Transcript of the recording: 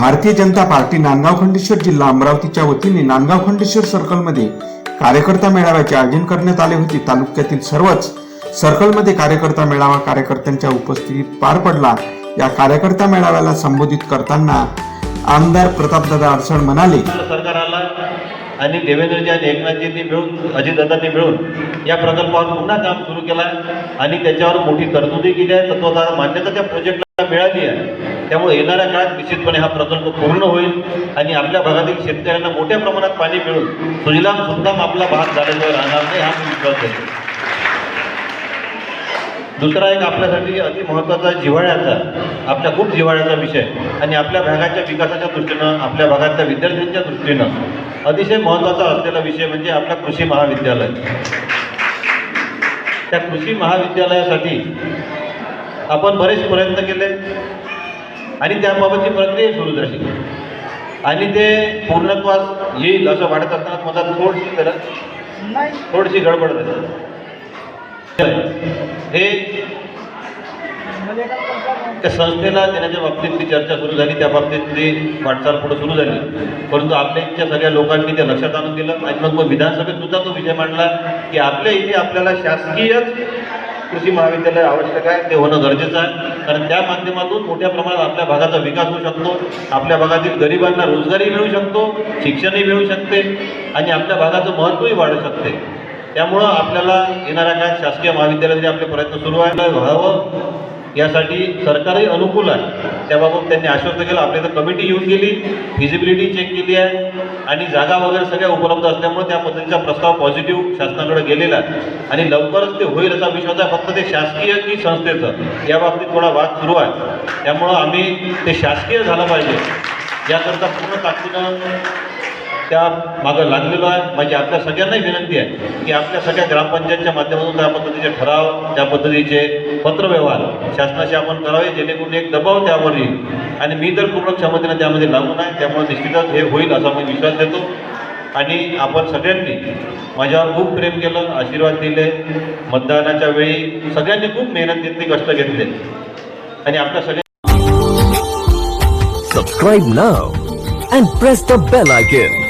Bharatiya Janata party Nandgaon Khandeshwar जिल्हा अमरावतीच्या वतीने नांदगाव खंडेश्वर सर्कलमध्ये कार्यकर्ता मेळाव्याचे आयोजन करण्यात आले होते. तालुक्यातील सर्वच सर्कलमध्ये कार्यकर्ता मेळावा कार्यकर्त्यांच्या उपस्थितीत पार पडला. या कार्यकर्ता मेळाव्याला संबोधित करताना आमदार प्रतापदादा अडसण म्हणाले आपलं सरकार आला आणि देवेंद्रजी आणि एकनाथजींनी मिळून अजितदादांनी मिळून या प्रकल्पावर पुन्हा काम सुरू केलं आणि त्याच्यावर मोठी तरतुदी केली आहे. तत्वतः मान्यता त्या प्रोजेक्टला मिळाली आहे. त्यामुळे येणाऱ्या काळात निश्चितपणे हा प्रकल्प पूर्ण होईल आणि आपल्या भागातील शेतकऱ्यांना मोठ्या प्रमाणात पाणी मिळून सुजलाम सुद्धा आपला भाग झाल्याशिवाय राहणार नाही हा विश्वास देतो दुसरा एक आपल्यासाठी अति महत्त्वाचा जिव्हाळ्याचा आपल्या खूप जिव्हाळ्याचा विषय आणि आपल्या भागाच्या विकासाच्या दृष्टीनं आपल्या भागातल्या विद्यार्थ्यांच्या दृष्टीनं अतिशय महत्त्वाचा असलेला विषय म्हणजे आपला कृषी महाविद्यालय. त्या कृषी महाविद्यालयासाठी आपण बरेच प्रयत्न केले. आणि त्याबाबतची प्रक्रिया सुरू झाली. आणि ते पूर्णत्वास येईल असं वाटत असताना मला थोडीशी जरा थोडीशी गडबड झाली हे त्या संस्थेला देण्याच्या बाबतीतली चर्चा सुरू झाली. त्या बाबतीतली वाटचाल पुढे सुरू झाली. परंतु आपल्या इथच्या सगळ्या लोकांनी ते लक्षात आणून दिलं. आणि मग मग विधानसभेत सुद्धा तो विषय मांडला की आपल्या इथे आपल्याला शासकीयच कृषी महाविद्यालय आवश्यक आहे ते होणं गरजेचं आहे. कारण त्या माध्यमातून मोठ्या प्रमाणात आपल्या भागाचा विकास होऊ शकतो. आपल्या भागातील गरिबांना रोजगारही मिळू शकतो शिक्षणही मिळू शकते आणि आपल्या भागाचं महत्त्वही वाढू शकते. त्यामुळं आपल्याला येणाऱ्या काळात शासकीय महाविद्यालयाचे आपले प्रयत्न सुरू आहे. व्हावं यासाठी सरकारही अनुकूल आहे. त्याबाबत त्यांनी आश्वस्त केलं. आपल्या इथं कमिटी येऊन गेली फिजिबिलिटी चेक केली आहे आणि जागा वगैरे सगळ्या उपलब्ध असल्यामुळे त्या पद्धतीचा प्रस्ताव पॉझिटिव्ह शासनाकडे गेलेला आहे. आणि लवकरच ते होईल असा विश्वास आहे. फक्त ते शासकीय की संस्थेचं? या बाबतीत थोडा वाद सुरू आहे. त्यामुळं आम्ही ते शासकीय झालं पाहिजे. याकरता पूर्ण ताकदीनं त्या मागं लागलेलो आहे. माझी आपल्या सगळ्यांनाही विनंती आहे की आपल्या सगळ्या ग्रामपंचायतच्या माध्यमातून त्या पद्धतीचे ठराव त्या पद्धतीचे पत्रव्यवहार शासनाशी आपण करावे जेणेकरून एक दबाव त्यावर येईल आणि मी तर पूर्ण क्षमतेनं त्यामध्ये लागून आहे. त्यामुळे निश्चितच हे होईल असा मी विश्वास देतो. आणि आपण सगळ्यांनी माझ्यावर खूप प्रेम केलं आशीर्वाद दिले. मतदानाच्या वेळी सगळ्यांनी खूप मेहनत घेतली कष्ट घेतले. आणि आपल्या सगळ्या Subscribe now and press the bell icon.